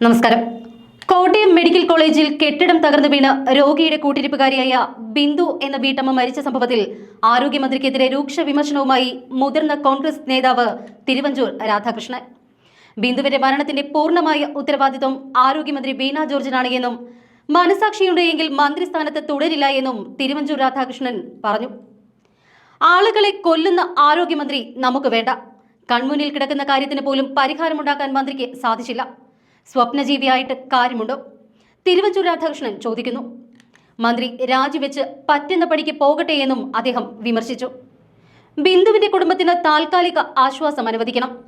നമസ്കാരം. കോട്ടയം മെഡിക്കൽ കോളേജിൽ കെട്ടിടം തകർന്നു വീണ് രോഗിയുടെ കൂട്ടിരിപ്പുകാരിയായ ബിന്ദു എന്ന വീട്ടമ്മ മരിച്ച സംഭവത്തിൽ ആരോഗ്യമന്ത്രിക്കെതിരെ രൂക്ഷ വിമർശനവുമായി മുതിർന്ന കോൺഗ്രസ് നേതാവ് തിരുവഞ്ചൂർ രാധാകൃഷ്ണൻ. ബിന്ദുവിന്റെ മരണത്തിന്റെ പൂർണമായ ഉത്തരവാദിത്വം ആരോഗ്യമന്ത്രി വീണ ജോർജിനാണ് എന്നും മനസാക്ഷിയുണ്ടെങ്കിൽ മന്ത്രിസ്ഥാനത്ത് തുടരില്ല എന്നും തിരുവഞ്ചൂർ രാധാകൃഷ്ണൻ പറഞ്ഞു. ആളുകളെ കൊല്ലുന്ന ആരോഗ്യമന്ത്രി നമുക്ക് വേണ്ട. കൺമുന്നിൽ കിടക്കുന്ന കാര്യത്തിന് പോലും പരിഹാരമുണ്ടാക്കാൻ മന്ത്രിക്ക് സാധിച്ചില്ല. സ്വപ്നജീവിയായിട്ട് കാര്യമുണ്ടോ? തിരുവഞ്ചൂർ രാധാകൃഷ്ണൻ ചോദിക്കുന്നു. മന്ത്രി രാജിവെച്ച് പറ്റുന്ന പടിക്ക് പോകട്ടെ എന്നും അദ്ദേഹം വിമർശിച്ചു. ബിന്ദുവിന്റെ കുടുംബത്തിന് താൽക്കാലിക ആശ്വാസം അനുവദിക്കണം.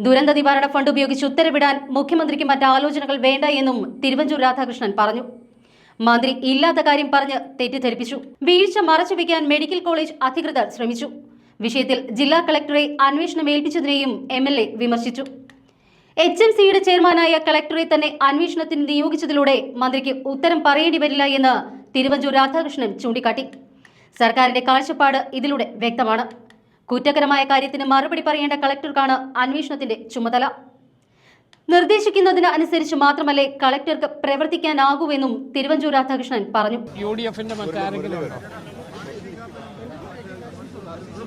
ദുരന്ത നിവാരണ ഫണ്ട് ഉപയോഗിച്ച് ഉത്തരവിടാൻ മുഖ്യമന്ത്രിക്ക് മറ്റ് ആലോചനകൾ വേണ്ട എന്നും തിരുവഞ്ചൂർ രാധാകൃഷ്ണൻ പറഞ്ഞു. മന്ത്രി ഇല്ലാത്ത കാര്യം പറഞ്ഞ് തെറ്റിദ്ധരിപ്പിച്ചു. വീഴ്ച മറച്ചുവെക്കാൻ മെഡിക്കൽ കോളേജ് അധികൃതർ ശ്രമിച്ചു. വിഷയത്തിൽ ജില്ലാ കളക്ടറെ അന്വേഷണം ഏൽപ്പിച്ചതിനെയും എം വിമർശിച്ചു. എച്ച് എം സിയുടെ ചെയർമാനായ കളക്ടറെ തന്നെ അന്വേഷണത്തിന് നിയോഗിച്ചതിലൂടെ മന്ത്രിക്ക് ഉത്തരം പറയേണ്ടി വരില്ല എന്ന് തിരുവഞ്ചൂർ രാധാകൃഷ്ണൻ ചൂണ്ടിക്കാട്ടി. സർക്കാരിന്റെ കാഴ്ചപ്പാട് ഇതിലൂടെ വ്യക്തമാണ്. കുറ്റകരമായ കാര്യത്തിന് മറുപടി പറയേണ്ട കളക്ടർക്കാണ് അന്വേഷണത്തിന്റെ ചുമതല. നിർദ്ദേശിക്കുന്നതിനനുസരിച്ച് മാത്രമല്ലേ കളക്ടർക്ക് പ്രവർത്തിക്കാനാകൂവെന്നും തിരുവഞ്ചൂർ രാധാകൃഷ്ണൻ പറഞ്ഞു. യു ഡി എഫിന്റെ മറ്റാരെങ്കിലും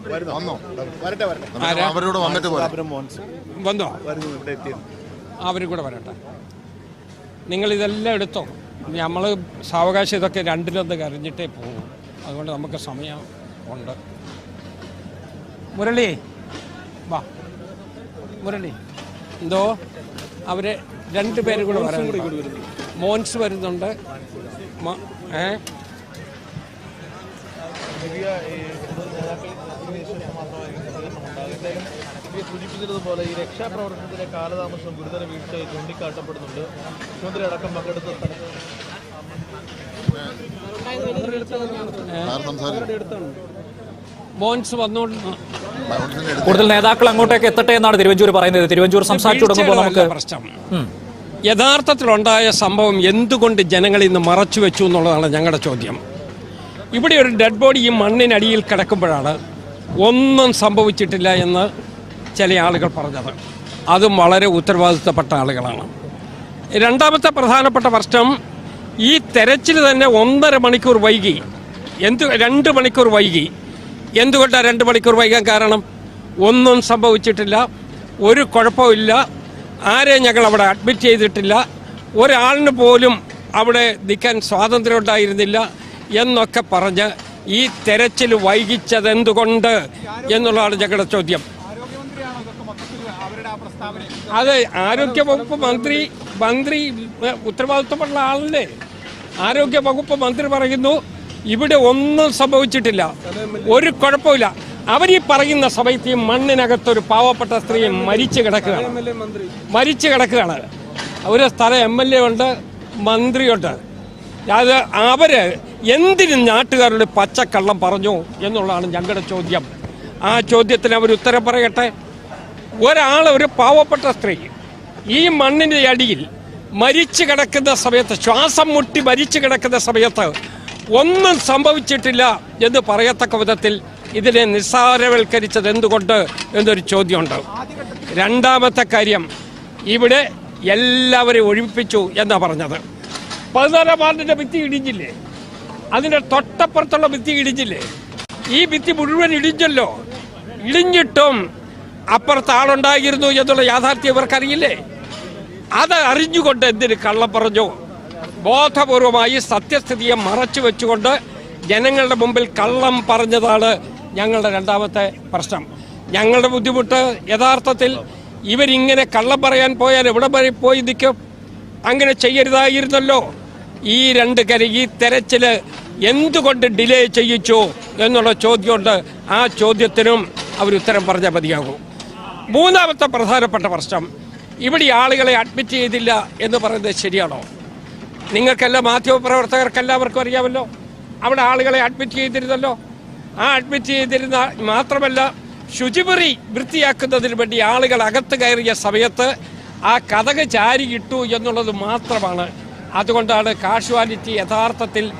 വന്നോ. വരട്ടെ വരട്ടെ. ആരാ? അവരോട് വന്നിട്ട് പോരാ. വന്നോ? ഇവിടെ എത്തി അവരും കൂടെ വരട്ടെ. നിങ്ങൾ ഇതെല്ലാം എടുത്തോ. നമ്മൾ സാവകാശം ഇതൊക്കെ രണ്ടിലൊന്ന് കരഞ്ഞിട്ടേ പോകും അതുകൊണ്ട് നമുക്ക് സമയം ഉണ്ട്. മുരളി വാ. മുരളി എന്തോ? അവർ രണ്ടുപേരും കൂടെ വരാനുണ്ട്. മോൻസ് വരുന്നുണ്ട്. മ- ഏ? സൂചിപ്പിച്ചതുപോലെ ഈ രക്ഷാപ്രവർത്തനത്തിലെ കാലതാമസം ഗുരുതര വീഴ്ചയായി ചൂണ്ടിക്കാട്ടപ്പെടുന്നുണ്ട്. മുഖ്യമന്ത്രി അടക്കം പങ്കെടുത്ത മോൻസ് വന്നുകൊണ്ട് കൂടുതൽ നേതാക്കൾ അങ്ങോട്ടേക്ക് എത്തട്ടെ എന്നാണ് തിരുവഞ്ചൂർ പറയുന്നത്. തിരുവഞ്ചൂർ സംസാരിച്ചു തുടങ്ങുമ്പോൾ നമുക്ക് പ്രശ്നം. യഥാർത്ഥത്തിലുണ്ടായ സംഭവം എന്തുകൊണ്ട് ജനങ്ങൾ ഇന്ന് മറച്ചു വെച്ചു എന്നുള്ളതാണ് ഞങ്ങളുടെ ചോദ്യം. ഇവിടെ ഒരു ഡെഡ് ബോഡി ഈ മണ്ണിനടിയിൽ കിടക്കുമ്പോഴാണ് ഒന്നും സംഭവിച്ചിട്ടില്ല എന്ന് ചില ആളുകൾ പറഞ്ഞത് അതും വളരെ ഉത്തരവാദിത്തപ്പെട്ട ആളുകളാണ്. രണ്ടാമത്തെ പ്രധാനപ്പെട്ട പ്രശ്നം ഈ തെരച്ചിൽ തന്നെ ഒന്നര മണിക്കൂർ വൈകി. എന്തു രണ്ട് മണിക്കൂർ വൈകി. എന്തുകൊണ്ടാണ് രണ്ട് മണിക്കൂർ വൈകാൻ കാരണം? ഒന്നും സംഭവിച്ചിട്ടില്ല ഒരു കുഴപ്പമില്ല ആരെയും ഞങ്ങൾ അവിടെ അഡ്മിറ്റ് ചെയ്തിട്ടില്ല ഒരാളിന് പോലും അവിടെ നിൽക്കാൻ സ്വാതന്ത്ര്യം ഉണ്ടായിരുന്നില്ല എന്നൊക്കെ പറഞ്ഞ് ഈ തെരച്ചിൽ വൈകിച്ചതെന്തുകൊണ്ട് എന്നുള്ളതാണ് ഞങ്ങളുടെ ചോദ്യം. അത് ആരോഗ്യവകുപ്പ് മന്ത്രി മന്ത്രി ഉത്തരവാദിത്വമുള്ള ആളല്ലേ? ആരോഗ്യ വകുപ്പ് മന്ത്രി പറയുന്നു ഇവിടെ ഒന്നും സംഭവിച്ചിട്ടില്ല. ഒരു കുഴപ്പമില്ല. അവരീ പറയുന്ന സമയത്ത് ഈ മണ്ണിനകത്തൊരു പാവപ്പെട്ട സ്ത്രീ മരിച്ചു കിടക്കുകയാണ്. മരിച്ചു കിടക്കുകയാണ്. ഒരു സ്ഥലം എം എൽ എ ഉണ്ട് മന്ത്രിയുണ്ട്. അത് അവർ എന്തിനും നാട്ടുകാരുടെ പച്ചക്കള്ളം പറഞ്ഞു എന്നുള്ളതാണ് ഞങ്ങളുടെ ചോദ്യം. ആ ചോദ്യത്തിന് അവർ ഉത്തരം പറയട്ടെ. ഒരാൾ ഒരു പാവപ്പെട്ട സ്ത്രീ ഈ മണ്ണിന്റെ അടിയിൽ മരിച്ചു കിടക്കുന്ന സമയത്ത് ശ്വാസം മുട്ടി മരിച്ചു കിടക്കുന്ന സമയത്ത് ഒന്നും സംഭവിച്ചിട്ടില്ല എന്ന് പറയത്തക്ക വിധത്തിൽ ഇതിനെ നിസ്സാരവൽക്കരിച്ചത് എന്തുകൊണ്ട് എന്നൊരു ചോദ്യമുണ്ട്. രണ്ടാമത്തെ കാര്യം ഇവിടെ എല്ലാവരെയും ഒഴിപ്പിച്ചു എന്നാണ് പറഞ്ഞത്. പതിനാലാം വാർഡിന്റെ ഭിത്തി ഇടിഞ്ഞില്ലേ? അതിന്റെ തൊട്ടപ്പുറത്തുള്ള ഭിത്തി ഇടിഞ്ഞില്ലേ? ഈ ഭിത്തി മുഴുവൻ ഇടിഞ്ഞല്ലോ. ഇടിഞ്ഞിട്ടും അപ്പുറത്ത് ആളുണ്ടായിരുന്നു എന്നുള്ള യാഥാർത്ഥ്യം ഇവർക്കറിയില്ലേ? അത് അറിഞ്ഞുകൊണ്ട് എന്തിന് കള്ളം പറഞ്ഞു? ബോധപൂർവമായി സത്യസ്ഥിതിയെ മറച്ചു വെച്ചുകൊണ്ട് ജനങ്ങളുടെ മുമ്പിൽ കള്ളം പറഞ്ഞതാണ് ഞങ്ങളുടെ രണ്ടാമത്തെ പ്രശ്നം. ഞങ്ങളുടെ ബുദ്ധിമുട്ട് യഥാർത്ഥത്തിൽ ഇവരിങ്ങനെ കള്ളം പറയാൻ പോയാൽ എവിടെ വരെ പോയി നിൽക്കും? അങ്ങനെ ചെയ്യരുതായിരുന്നല്ലോ. ഈ രണ്ട് കര ഈ തെരച്ചിൽ എന്തുകൊണ്ട് ഡിലേ ചെയ്യിച്ചു എന്നുള്ള ചോദ്യമുണ്ട്. ആ ചോദ്യത്തിനും അവർ ഉത്തരം പറഞ്ഞാൽ മതിയാകും. മൂന്നാമത്തെ പ്രധാനപ്പെട്ട പ്രശ്നം ഇവിടെ ആളുകളെ അഡ്മിറ്റ് ചെയ്തില്ല എന്ന് പറയുന്നത് ശരിയാണോ? നിങ്ങൾക്കെല്ലാം മാധ്യമപ്രവർത്തകർക്കെല്ലാവർക്കും അറിയാമല്ലോ. അവിടെ ആളുകളെ അഡ്മിറ്റ് ചെയ്തിരുന്നല്ലോ. ആ അഡ്മിറ്റ് ചെയ്തിരുന്ന മാത്രമല്ല ശുചിമുറി വൃത്തിയാക്കുന്നതിന് വേണ്ടി ആളുകൾ അകത്ത് കയറിയ സമയത്ത് ആ കഥക് ചാരി ഇട്ടു എന്നുള്ളത് മാത്രമാണ്. അതുകൊണ്ടാണ് കാഷ്വാലിറ്റി യഥാർത്ഥത്തിൽ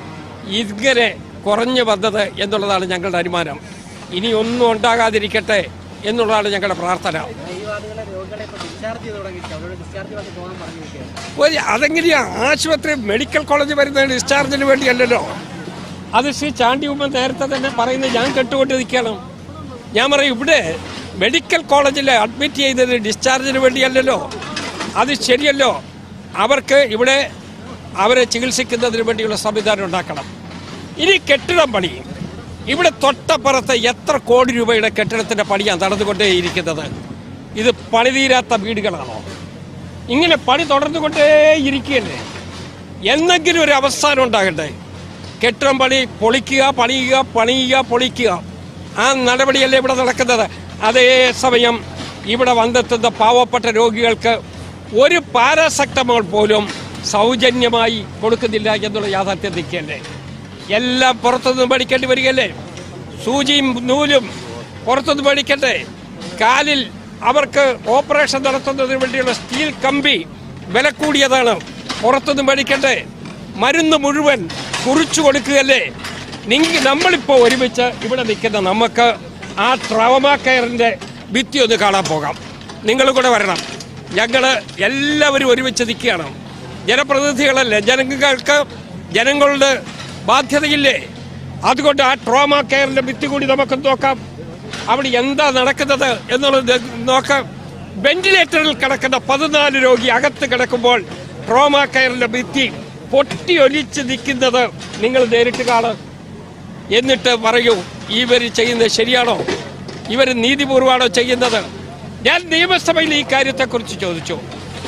ഇങ്ങനെ കുറഞ്ഞു വന്നത് എന്നുള്ളതാണ് ഞങ്ങളുടെ അനുമാനം. ഇനി ഒന്നും ഉണ്ടാകാതിരിക്കട്ടെ എന്നുള്ളതാണ് ഞങ്ങളുടെ പ്രാർത്ഥന. ഒരു അതെങ്ങനെയാ? ആശുപത്രി മെഡിക്കൽ കോളേജ് വരുന്നതിന് ഡിസ്ചാർജിന് വേണ്ടിയല്ലല്ലോ. അത് ശ്രീ ചാണ്ടി ഉമ്മ നേരത്തെ തന്നെ പറയുന്നത് ഞാൻ കെട്ടുകൊണ്ട് നിൽക്കണം ഞാൻ പറയും ഇവിടെ മെഡിക്കൽ കോളേജിൽ അഡ്മിറ്റ് ചെയ്തത് ഡിസ്ചാർജിന് വേണ്ടിയല്ലല്ലോ. അത് ശരിയല്ലോ. അവർക്ക് ഇവിടെ അവരെ ചികിത്സിക്കുന്നതിന് വേണ്ടിയുള്ള സംവിധാനം ഉണ്ടാക്കണം. ഇനി കെട്ടിടം പണി. ഇവിടെ തൊട്ടപ്പുറത്ത് എത്ര കോടി രൂപയുടെ കെട്ടിടത്തിന്റെ പണിയാണ് നടന്നുകൊണ്ടേയിരിക്കുന്നത്? ഇത് പണിതീരാത്ത വീടുകളാണോ? ഇങ്ങനെ പണി തുടർന്നുകൊണ്ടേ എന്നെങ്കിലും ഒരു അവസാനം ഉണ്ടാകട്ടെ. കെട്ടിടം പണി പൊളിക്കുക പണിയുക പണിയുക പൊളിക്കുക. ആ നടപടിയല്ലേ ഇവിടെ നടക്കുന്നത്? അതേ സമയം ഇവിടെ വന്നെത്തുന്ന പാവപ്പെട്ട രോഗികൾക്ക് ഒരു പാരാസെക്ടമോൾ പോലും സൗജന്യമായി കൊടുക്കുന്നില്ല എന്നുള്ള യാഥാർത്ഥ്യം നിൽക്കുകയല്ലേ? എല്ലാം പുറത്തുനിന്ന് പഠിക്കേണ്ടി വരികയല്ലേ? സൂചിയും നൂലും പുറത്തുനിന്ന് പഠിക്കട്ടെ കാലിൽ അവർക്ക് ഓപ്പറേഷൻ നടത്തുന്നതിന് വേണ്ടിയുള്ള സ്റ്റീൽ കമ്പി വില കൂടിയതാണ്. പുറത്തുനിന്ന് പഠിക്കട്ടെ മരുന്ന് മുഴുവൻ കുറിച്ചു കൊടുക്കുകയല്ലേ? നിങ്ങൾ നമ്മളിപ്പോൾ ഒരുമിച്ച് ഇവിടെ നിൽക്കുന്ന നമുക്ക് ആ ട്രവമ കെയറിന്റെ ഭിത്തി ഒന്ന് കാണാൻ പോകാം. നിങ്ങൾ കൂടെ വരണം. ഞങ്ങൾ എല്ലാവരും ഒരുമിച്ച് നിൽക്കുകയാണ്. ജനപ്രതിനിധികളല്ലേ? ജനങ്ങൾക്ക് ജനങ്ങളുടെ ബാധ്യതയില്ലേ? അതുകൊണ്ട് ആ ട്രോമ കെയറിന്റെ ഭിത്തി കൂടി നമുക്ക് നോക്കാം. അവിടെ എന്താ നടക്കുന്നത് എന്നുള്ളത് നോക്കാം. വെന്റിലേറ്ററിൽ കിടക്കുന്ന പതിനാല് രോഗി അകത്ത് കിടക്കുമ്പോൾ ട്രോമ കെയറിന്റെ ഭിത്തി പൊട്ടി ഒലിച്ച് നിൽക്കുന്നത് നിങ്ങൾ നേരിട്ട് കാണും. എന്നിട്ട് പറയൂ ഇവർ ചെയ്യുന്നത് ശരിയാണോ? ഇവർ നീതിപൂർവമാണോ ചെയ്യുന്നത്? ഞാൻ നിയമസഭയിൽ ഈ കാര്യത്തെക്കുറിച്ച് ചോദിച്ചു.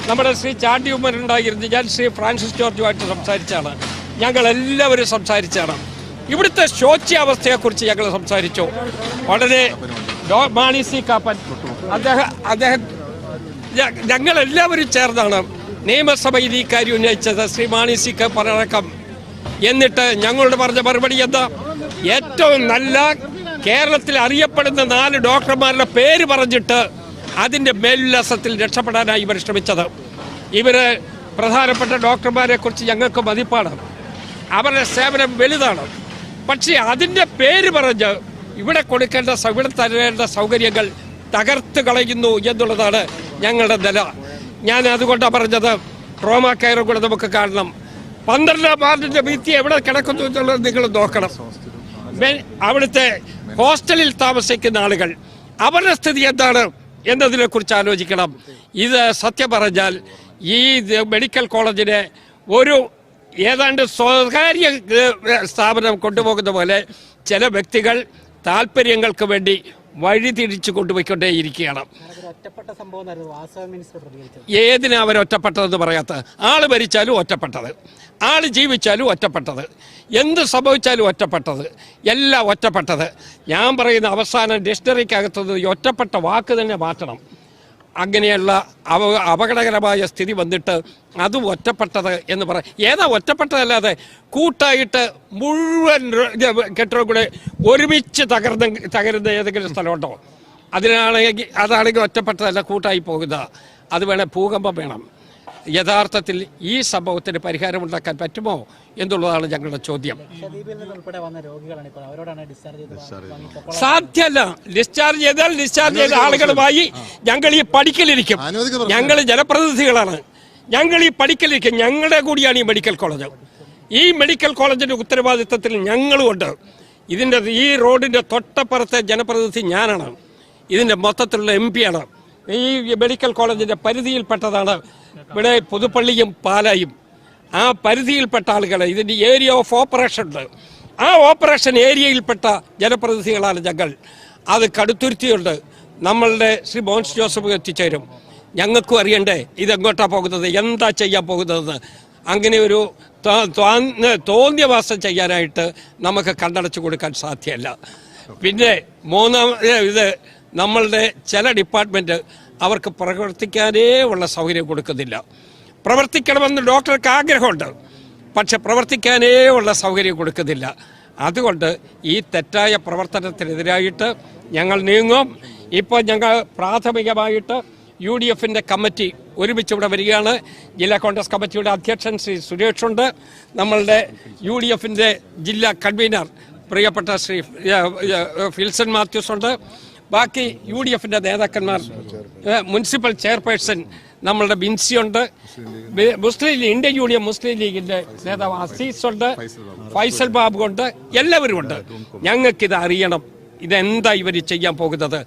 നമ്മുടെ ശ്രീ ചാണ്ടി ഉമ്മൻ ഉണ്ടായിരുന്നു ഞാൻ ശ്രീ ഫ്രാൻസിസ് ജോർജുമായിട്ട് സംസാരിച്ചാണ്. ഞങ്ങൾ എല്ലാവരും സംസാരിച്ചാണ്. ഇവിടുത്തെ ശോച്യാവസ്ഥയെക്കുറിച്ച് ഞങ്ങൾ സംസാരിച്ചു. വളരെ മാണി സി കാപ്പൻ അദ്ദേഹം അദ്ദേഹം ഞങ്ങൾ എല്ലാവരും ചേർന്നാണ് നിയമസഭയിൽ ഈ കാര്യം ഉന്നയിച്ചത് ശ്രീ മാണി സി കാപ്പൻ അടക്കം. എന്നിട്ട് ഞങ്ങളോട് പറഞ്ഞ മറുപടി എന്താ? ഏറ്റവും നല്ല കേരളത്തിൽ അറിയപ്പെടുന്ന നാല് ഡോക്ടർമാരുടെ പേര് പറഞ്ഞിട്ട് അതിന്റെ മേലുല്ലാസത്തിൽ രക്ഷപ്പെടാനായി ഇവർ ശ്രമിച്ചത്. ഇവർ പ്രധാനപ്പെട്ട ഡോക്ടർമാരെ കുറിച്ച് ഞങ്ങൾക്ക് മതിപ്പാണ്. അവരുടെ സേവനം വലുതാണ്. പക്ഷേ അതിന്റെ പേര് പറഞ്ഞ് ഇവിടെ കൊടുക്കേണ്ട ഇവിടെ തരേണ്ട സൗകര്യങ്ങൾ തകർത്ത് കളയുന്നു എന്നുള്ളതാണ് ഞങ്ങളുടെ നില. ഞാൻ അതുകൊണ്ടാണ് പറഞ്ഞത് ട്രോമ കെയറും കൂടെ നമുക്ക് കാണണം. പന്ത്രണ്ടാം വാർഡിന്റെ ഭിത്തി എവിടെ കിടക്കുന്നു എന്നുള്ളത് നിങ്ങൾ നോക്കണം. അവിടുത്തെ ഹോസ്റ്റലിൽ താമസിക്കുന്ന ആളുകൾ. അവരുടെ സ്ഥിതി എന്താണ്? എന്നതിനെ കുറിച്ച് ആലോചിക്കണം. ഇത് സത്യം പറഞ്ഞാൽ ഈ മെഡിക്കൽ കോളേജിനെ ഒരു ഏതാണ്ട് സ്വകാര്യ സ്ഥാപനം കൊണ്ടുപോകുന്ന പോലെ ചില വ്യക്തികൾ താല്പര്യങ്ങൾക്ക് വേണ്ടി കൊണ്ടുപോയിക്കൊണ്ടേയിരിക്കുകയാണ്. വാസവ മിനിസ്റ്റർ പ്രതികരിച്ചത്. ഏതിനാ അവർ ഒറ്റപ്പെട്ടതെന്ന് പറയാത്ത? ആൾ മരിച്ചാലും ഒറ്റപ്പെട്ടത്. ആൾ ജീവിച്ചാലും ഒറ്റപ്പെട്ടത്. എന്ത് സംഭവിച്ചാലും ഒറ്റപ്പെട്ടത്. എല്ലാം ഒറ്റപ്പെട്ടത്. ഞാൻ പറയുന്ന അവസാനം ഡിക്ഷണറിക്കകത്തത് ഈ ഒറ്റപ്പെട്ട വാക്ക് തന്നെ മാറ്റണം. അങ്ങനെയുള്ള അവ അപകടകരമായ സ്ഥിതി വന്നിട്ട് അതും ഒറ്റപ്പെട്ടത് എന്ന് പറ ഏതാ ഒറ്റപ്പെട്ടതല്ലാതെ കൂട്ടായിട്ട് മുഴുവൻ കെട്ടിടം കൂടെ ഒരുമിച്ച് തകർന്ന് തകരുന്ന ഏതെങ്കിലും സ്ഥലമുണ്ടോ? അതിനാണെങ്കിൽ അതാണെങ്കിൽ ഒറ്റപ്പെട്ടതല്ല കൂട്ടായി പോകുക അത് വേണേൽ ഭൂകമ്പം വേണം. യഥാർത്ഥത്തിൽ ഈ സംഭവത്തിന് പരിഹാരമുണ്ടാക്കാൻ പറ്റുമോ എന്നുള്ളതാണ് ഞങ്ങളുടെ ചോദ്യം. സാധ്യല്ല നിന്ന് വന്ന രോഗികളാണ് ഇപ്പോൾ അവരോടാണ് ഡിസ്ചാർജ് ചെയ്ത് സാധ്യമല്ല. ഡിസ്ചാർജ് ചെയ്താൽ ഡിസ്ചാർജ് ചെയ്ത ആളുകളുമായി ഞങ്ങൾ ഈ പഠിക്കലിരിക്കും ഞങ്ങൾ ജനപ്രതിനിധികളാണ്. ഞങ്ങൾ ഈ പഠിക്കലിരിക്കും ഞങ്ങളുടെ കൂടിയാണ് ഈ മെഡിക്കൽ കോളേജ് ഈ മെഡിക്കൽ കോളേജിന്റെ ഉത്തരവാദിത്തത്തിൽ ഞങ്ങളുമുണ്ട് ഇതിന്റെ ഈ റോഡിന്റെ തൊട്ടപ്പുറത്തെ ജനപ്രതിനിധി ഞാനാണ്. ഇതിന്റെ മൊത്തത്തിലുള്ള എം ആണ്. ഈ മെഡിക്കൽ കോളേജിന്റെ പരിധിയിൽപ്പെട്ടതാണ് ഇവിടെ പുതുപ്പള്ളിയും പാലായും. ആ പരിധിയിൽപ്പെട്ട ആളുകളെ ഇതിന്റെ ഏരിയ ഓഫ് ഓപ്പറേഷൻ ഉണ്ട്. ആ ഓപ്പറേഷൻ ഏരിയയിൽപ്പെട്ട ജനപ്രതിനിധികളാണ് ഞങ്ങൾ. അത് കടുത്തുരുത്തിയുണ്ട്. നമ്മളുടെ ശ്രീ മോൻസ് ജോസഫ് എത്തിച്ചേരും. ഞങ്ങൾക്കും അറിയണ്ടേ ഇതെങ്ങോട്ടാണ് പോകുന്നത്? എന്താ ചെയ്യാൻ പോകുന്നതെന്ന്? അങ്ങനെ ഒരു തോന്നിയവാസം ചെയ്യാനായിട്ട് നമുക്ക് കണ്ണടച്ചു കൊടുക്കാൻ സാധ്യമല്ല പിന്നെ മൂന്നാം ഇത് നമ്മളുടെ ചില ഡിപ്പാർട്ട്മെന്റ് അവർക്ക് പ്രവർത്തിക്കാനേ ഉള്ള സൗകര്യം കൊടുക്കുന്നില്ല. പ്രവർത്തിക്കണമെന്ന് ഡോക്ടർക്ക് ആഗ്രഹമുണ്ട്. പക്ഷെ പ്രവർത്തിക്കാനേ ഉള്ള സൗകര്യം കൊടുക്കുന്നില്ല. അതുകൊണ്ട് ഈ തെറ്റായ പ്രവർത്തനത്തിനെതിരായിട്ട് ഞങ്ങൾ നീങ്ങും. ഇപ്പോൾ ഞങ്ങൾ പ്രാഥമികമായിട്ട് യു ഡി എഫിന്റെ കമ്മിറ്റി ഒരുമിച്ച് ഇവിടെ വരികയാണ്. ജില്ലാ കോൺഗ്രസ് കമ്മിറ്റിയുടെ അധ്യക്ഷൻ ശ്രീ സുരേഷ് ഉണ്ട്. നമ്മളുടെ യു ഡി എഫിന്റെ ജില്ലാ കൺവീനർ പ്രിയപ്പെട്ട ശ്രീ ഫിൽസൺ മാത്യൂസ് ഉണ്ട്. ബാക്കി യു ഡി എഫിന്റെ നേതാക്കന്മാർ മുനിസിപ്പൽ ചെയർപേഴ്സൺ നമ്മളുടെ ബിൻസിയുണ്ട് Muslim League Indian Union Muslim ലീഗിന്റെ നേതാവ് അസീസ് ഉണ്ട് ഫൈസൽ ബാബു ഉണ്ട് എല്ലാവരും ഉണ്ട്. ഞങ്ങൾക്കിത് അറിയണം ഇതെന്താ ഇവർ ചെയ്യാൻ പോകുന്നത്.